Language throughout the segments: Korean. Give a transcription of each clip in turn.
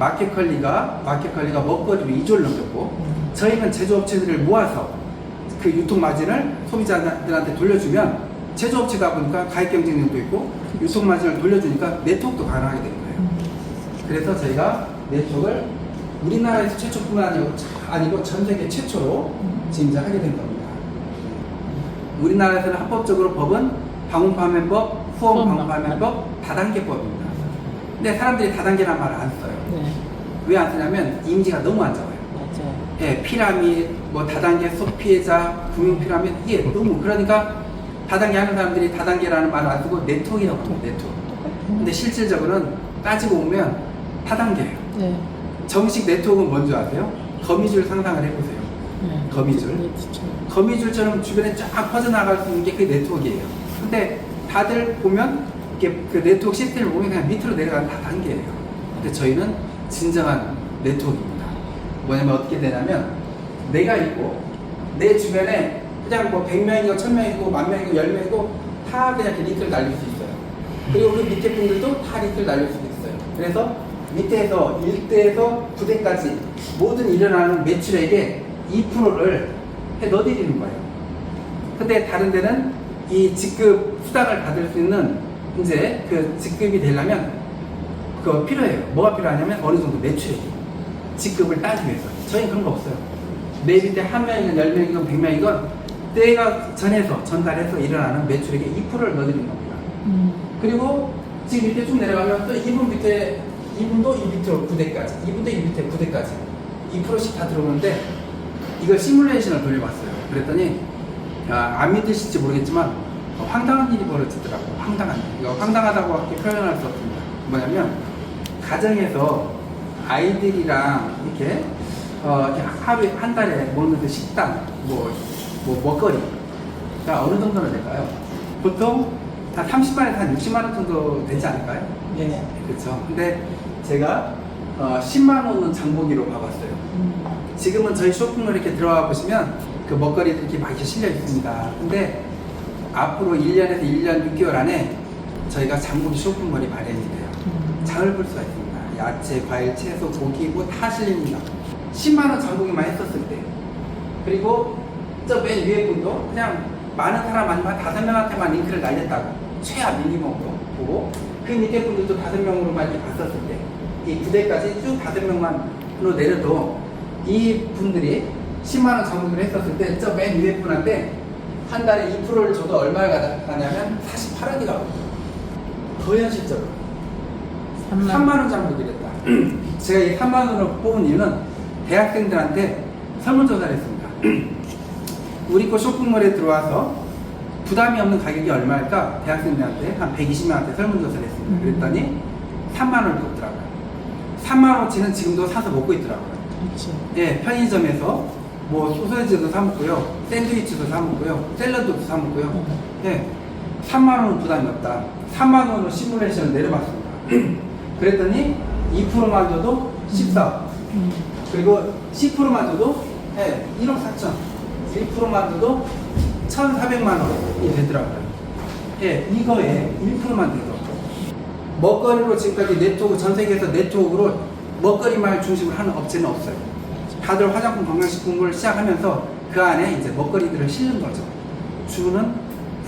마켓컬리가 마켓컬리가 먹거리로 2조를 넘겼고 저희는 제조업체들을 모아서 그 유통 마진을 소비자들한테 돌려주면 제조업체다 보니까 가격 경쟁력도 있고 유통 마진을 돌려주니까 네트워크도 가능하게 되는 거예요. 그래서 저희가 네트워크를 우리나라에서 최초뿐만 아니고, 아니고 전 세계 최초로 지금 이제 하게 된 겁니다. 우리나라에서는 합법적으로 법은 방문판매법, 후원 후원 방문판매법, 다단계법입니다. 근데 사람들이 다단계란 말을 안 써요. 네, 왜 안 쓰냐면 이미지가 너무 안 좋아요. 맞아요. 예, 피라미드, 뭐 다단계 소피해자, 금융 피라미드 이게 너무 그러니까 다단계 하는 사람들이 다단계라는 말을 안 쓰고 네트워크라고 합니다. 네트워크. 근데 실질적으로는 따지고 보면 다단계예요. 네, 정식 네트워크는 뭔지 아세요? 거미줄 상상을 해보세요. 네. 거미줄. 네. 거미줄처럼 주변에 쫙 퍼져나갈 수 있는 게그 네트워크예요. 근데 다들 보면 이렇게 그 네트워크 시스템을 보면 그냥 밑으로 내려가는 다 단계예요. 근데 저희는 진정한 네트워크입니다. 뭐냐면 어떻게 되냐면 내가 있고 내 주변에 그냥 뭐 100명이고 1000명이고 만 명이고 10명이고 다 그냥 링크를 날릴 수 있어요. 그리고 그 밑에 분들도 다 링크를 날릴 수 있어요. 그래서 밑에서 1대에서 9대까지 모든 일어나는 매출액의 2%를 해 넣어드리는 거예요. 근데 다른 데는 이 직급 수당을 받을 수 있는 이제 그 직급이 되려면 그거 필요해요. 뭐가 필요하냐면 어느 정도 매출액이 직급을 따기 위해서. 저희는 그런 거 없어요. 내 밑에 한 명이건 열 명이건 백 명이건 때가 전해서 전달해서 일어나는 매출액의 2%를 넣어드리는 겁니다. 음, 그리고 지금 밑에 쭉 내려가면 또 2분 밑에 2분도 이 밑으로 9대까지 2분도 이 밑에 9대까지 2%씩 다 들어오는데 이걸 시뮬레이션을 돌려봤어요 그랬더니 아, 안 믿으실지 모르겠지만 어, 황당한 일이 벌어지더라고요 황당한 일 이거 황당하다고 이렇게 표현할 수 없습니다 뭐냐면 가정에서 아이들이랑 이렇게 어, 이렇게 하루에 한 달에 먹는 그 식단 뭐, 뭐 먹거리가 어느 정도나 될까요? 보통 한 30만에서 한 60만 원 정도 되지 않을까요? 네. 그렇죠. 근데 제가 어, 10만 원은 장보기로 봐봤어요. 음, 지금은 저희 쇼핑몰 이렇게 들어와 보시면 그 먹거리들이 이렇게 많이 실려 있습니다. 근데 앞으로 1년에서 1년 6개월 안에 저희가 장보기 쇼핑몰이 마련이 돼요. 음. 장을 볼 수가 있습니다. 야채, 과일, 채소, 고기 뭐다 실립니다. 10만 원 장보기만 했었을 때. 그리고 저 맨 위에 분도 그냥 많은 사람 아니면 다섯 명한테만 링크를 날렸다고 최하 미니멈으로 보고 그 밑에 분들도 다섯 명으로만 이렇게 봤었을 때 이 부대까지 쭉 다섯 명만으로 내려도 이 분들이 10만 원 장보기를 했었을 때 저 맨 위에 분한테 한 달에 2%를 줘도 얼마가 가냐면 48억이 가거든요. 더 현실적으로. 3만, 3만 원 장부기를 했다. 제가 이 3만 원을 뽑은 이유는 대학생들한테 설문조사를 했습니다. 우리 거 쇼핑몰에 들어와서 부담이 없는 가격이 얼마일까? 대학생들한테 한 120명한테 설문조사를 했습니다. 음. 그랬더니 3만 원을 줬더라고요. 3만 원치는 지금도 사서 먹고 있더라고요. 그렇죠. 예, 편의점에서 뭐 소세지도 사 먹고요, 샌드위치도 사 먹고요, 샐러드도 사 먹고요. 음. 예, 3만 원은 부담이 없다. 3만 원으로 시뮬레이션을 내려봤습니다. 그랬더니 2%만 줘도 14. 음, 그리고 10%만 줘도 예, 1억 4천. 1%만 줘도 1,400만 원이 되더라고요. 예, 이거에 1%만 돼도 먹거리로 지금까지 네트워크 전 세계에서 네트워크로 먹거리만 중심으로 하는 업체는 없어요. 다들 화장품 건강식품을 시작하면서 그 안에 이제 먹거리들을 실는 거죠. 주는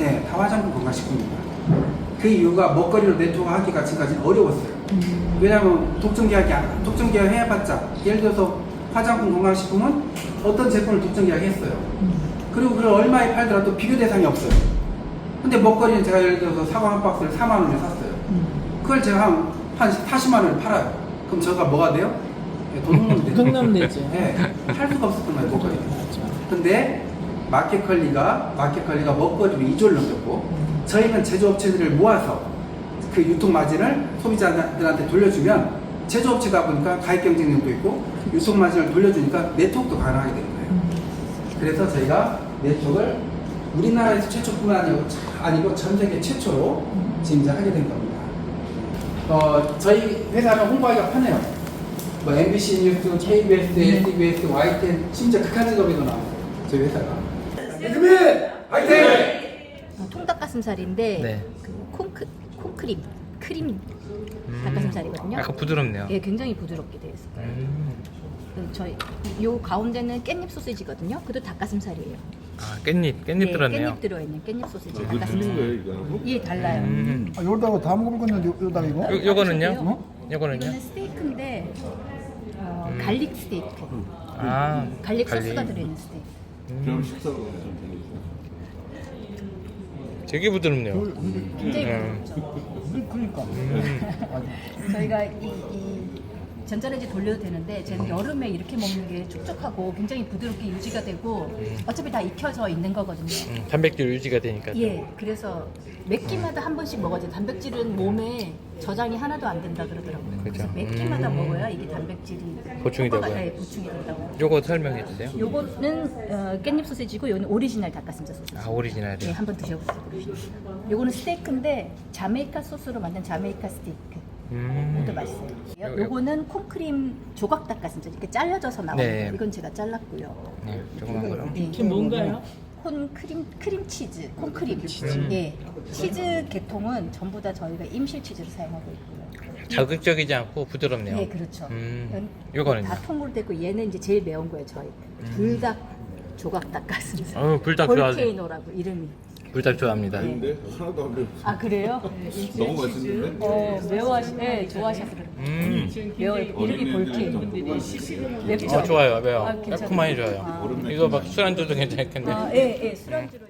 예, 다 화장품 건강식품입니다. 그 이유가 먹거리로 네트워크 하기가 지금까지는 어려웠어요. 음, 왜냐하면 독점 계약이 안- 독점 계약 해봤자 예를 들어서 화장품 건강식품은 어떤 제품을 독점 계약했어요. 음, 그리고 그걸 얼마에 팔더라도 비교 대상이 없어요. 근데 먹거리는 제가 예를 들어서 사과 한 박스를 4만 원에 샀어요. 음. 그걸 제가 한, 한 40만 원에 팔아요. 그럼 저가 뭐가 돼요? 도둑놈 되죠. 예, 팔 수가 없었던 거예요, 먹거리. 근데 마켓컬리가 마켓컬리가 먹거리로 2조를 넘겼고 음. 저희는 제조업체들을 모아서 그 유통 마진을 소비자들한테 돌려주면 제조업체다 보니까 가격 경쟁력도 있고 유통 마진을 돌려주니까 네트워크도 가능하게 되는 거예요. 음, 그래서 저희가 네트워크를 우리나라에서 최초뿐만 아니고, 아니고 전 세계 최초로 지금 이제 하게 된 겁니다. 어, 저희 회사는 홍보하기가 편해요. 뭐 MBC 뉴스, KBS, SBS, YTN, 심지어 극한 직업에도 나와요. 저희 회사가. 이수민 화이팅! 어, 통닭가슴살인데 네. 그 콩크, 콩크림 크림 닭가슴살이거든요. 약간 부드럽네요. 예, 굉장히 부드럽게 되어 있어요. 음. 그 저희 요 가운데는 깻잎 소시지거든요. 그것도 닭가슴살이에요. 아 깻잎 깻잎 예, 들었네요. 깻잎 들어있는 깻잎 소시지 이거 틀린 닭가슴살. 이거하고? 예, 달라요. 음. 아, 요러다가 다 먹어볼 건데 요- 요러다가 이거? 요, 요거는요? 어? 요거는요? 이거는 스테이크인데 어, 음. 갈릭 스테이크. 아 갈릭 갈릭. 소스가 들어있는 스테이크. 그럼 식사로 좀 보내주세요. 되게 부드럽네요. 굉장히 음. 그러니까. 저희가 이, 이 전자레인지 돌려도 되는데 저는 여름에 이렇게 먹는 게 촉촉하고 굉장히 부드럽게 유지가 되고 어차피 다 익혀져 있는 거거든요. 음, 단백질 유지가 되니까. 예, 그래서 몇 끼마다 한 번씩 먹어야죠. 단백질은 몸에 저장이 하나도 안 된다 그러더라고요. 그래서 그죠. 몇 끼마다 음. 먹어야 이게 단백질이 보충이 효과가- 되고요. 예, 보충이 된다고. 요거 설명해 주세요. 요거는 어, 깻잎 소시지고 요는 오리지널 닭가슴살 소시지. 아 오리지널이요. 예, 한번 드셔보세요. 요거는 스테이크인데 자메이카 소스로 만든 자메이카 스테이크. 음. 이것도 맛있어요. 요- 요거는 콩크림 조각 닭가슴살 이렇게 잘려져서 나오는 네. 거. 이건 제가 잘랐고요. 네, 조그만 거로. 예. 이게 뭔가요? 콘 크림 크림 치즈, 콘크림 치즈. 음. 예. 치즈 계통은 전부 다 저희가 임실 치즈를 사용하고 있고요. 자극적이지 않고 부드럽네요. 예, 그렇죠. 음. 요거는요? 다 통으로되고 얘는 이제 제일 매운 거예요, 저희. 불닭 조각 닭가슴살. 어, 불닭 좋아하세요. 볼케이노라고 이름이. 불닭 좋아합니다. 근데 하나도 안 매워. 아 그래요? 너무 맛있는데? 어 매워하시, 네 좋아하셔서. 음. 매워 이름이 볼케이노. 맵죠? 어 좋아요, 매워. 아, 괜찮아요. 매콤하니 좋아요. 아. 이거 막 술안주도 괜찮겠네. 아, 예, 예, 술안주로.